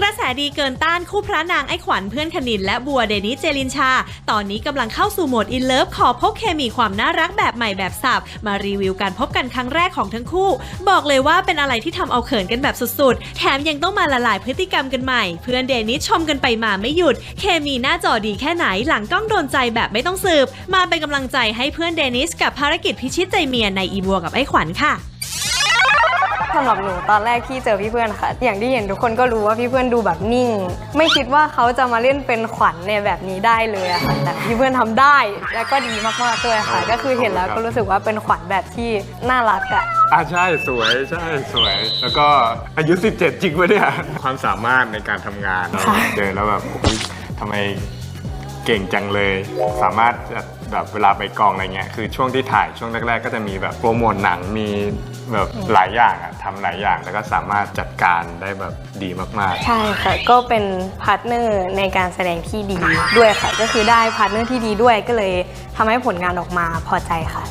กระแสดีเกินต้านคู่พระนางไอ้ขวัญเพื่อนคณินและบัวเดนิสเจลินชา ตอนนี้กำลังเข้าสู่โหมดอินเลิฟขอพกเคมีความน่ารักแบบใหม่แบบสับ มารีวิวการพบกันครั้งแรกของทั้งคู่ บอกเลยว่าเป็นอะไรที่ทำเอาเขินกันแบบสุดๆ แถมยังต้องมาละลายพฤติกรรมกันใหม่ เพื่อนเดนิสชมกันไปมาไม่หยุด เคมีหน้าจอดีแค่ไหนหลังกล้องโดนใจแบบไม่ต้องสืบ มาเป็นกำลังใจให้เพื่อนเดนิสกับภารกิจพิชิตใจเมียในอีบัวกับไอ้ขวัญค่ะ สำหรับหนูตอนแรกที่เจอพี่เพื่อนค่ะ อย่างที่เห็นทุกคนก็รู้ว่าพี่เพื่อนดูแบบนิ่ง ไม่คิดว่าเขาจะมาเล่นเป็นขวัญในแบบนี้ได้เลยอะค่ะแต่พี่เพื่อนทำได้แล้วก็ดีมากๆด้วยค่ะ ก็คือเห็นแล้วก็รู้สึกว่าเป็นขวัญแบบที่น่ารักอะอะใช่สวยใช่สวย แล้วก็อายุ 17 จริงปะเนี่ยความสามารถในการทำงานเราเจอแล้วแบบอุ๊ยทำไม เก่งจังเลย สามารถจะแบบเวลาไปกองอะไรเงี้ยคือช่วงที่ถ่ายช่วงแรก ๆ ก็จะมีแบบโปรโมทหนังมีแบบหลายอย่างอะทำหลายอย่างแล้วก็สามารถจัดการได้แบบดีมาก ๆ ใช่ค่ะ ก็เป็นพาร์ทเนอร์ในการแสดงที่ดีด้วยค่ะ ก็คือได้พาร์ทเนอร์ที่ดีด้วยก็เลยทำให้ผลงานออกมาพอใจค่ะ